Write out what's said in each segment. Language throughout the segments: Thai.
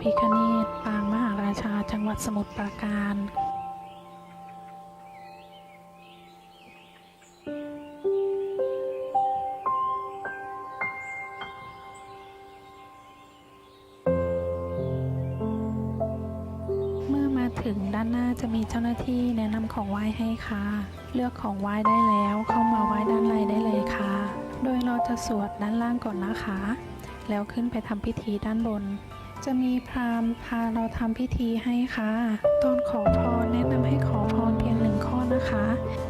พิคเนตปางมหาราชาจังหวัดสมุทรปราการเมื่อมาถึงด้านหน้าจะมีเจ้าหน้าที่แนะนำของไหว้ให้ค่ะ เลือกของไหว้ได้แล้วเข้ามาไหว้ด้านในได้เลยค่ะ โดยเราจะสวดด้านล่างก่อนนะคะ แล้วขึ้นไปทำพิธีด้านบน จะมีพราหมณ์พาเราทำพิธีให้ค่ะ ตอนขอพรแนะนำให้ขอพรเพียงหนึ่งข้อนะคะ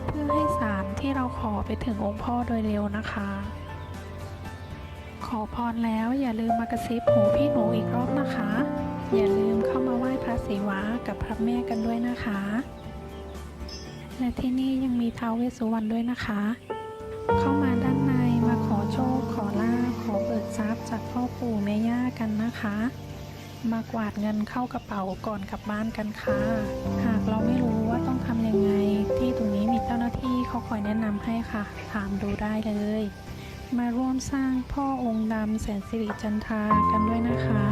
เพื่อให้สารที่เราขอไปถึงองค์พ่อโดยเร็วนะคะ ขอพรแล้วอย่าลืมมากระซิบหูพี่หนูอีกรอบนะคะ อย่าลืมเข้ามาไหว้พระศิวะกับพระแม่กันด้วยนะคะ และที่นี่ยังมีท้าวเวสสุวรรณด้วยนะคะ เข้ามาด้านในมาขอโชคขอลาขอเบิกทรัพย์จากพ่อปู่แม่ย่ากันนะคะ มากวาดเงินเข้ากระเป๋าก่อนกลับบ้านกันค่ะ หากเราไม่รู้ว่าต้องทำยังไง ที่ตรงนี้มีเจ้าหน้าที่เขาคอยแนะนำให้ค่ะ ถามดูได้เลย มาร่วมสร้างพ่อองค์ดำแสนสิริจันทากันด้วยนะคะ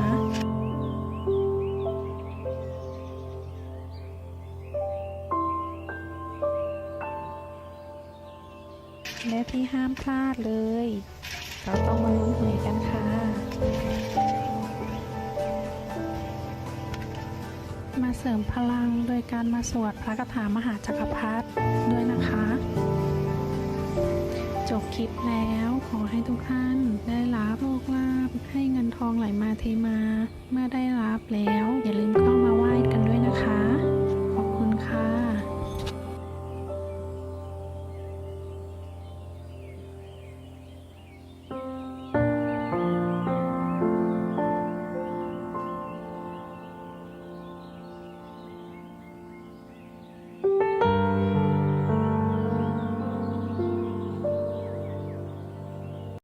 และที่ห้ามพลาดเลย เราต้องมาลุ้นหวยกันค่ะ มาเสริมพลังโดยการมาสวดพระคาถามหาจักรพรรดิด้วยนะคะ จบคลิปแล้วขอให้ทุกท่านได้รับ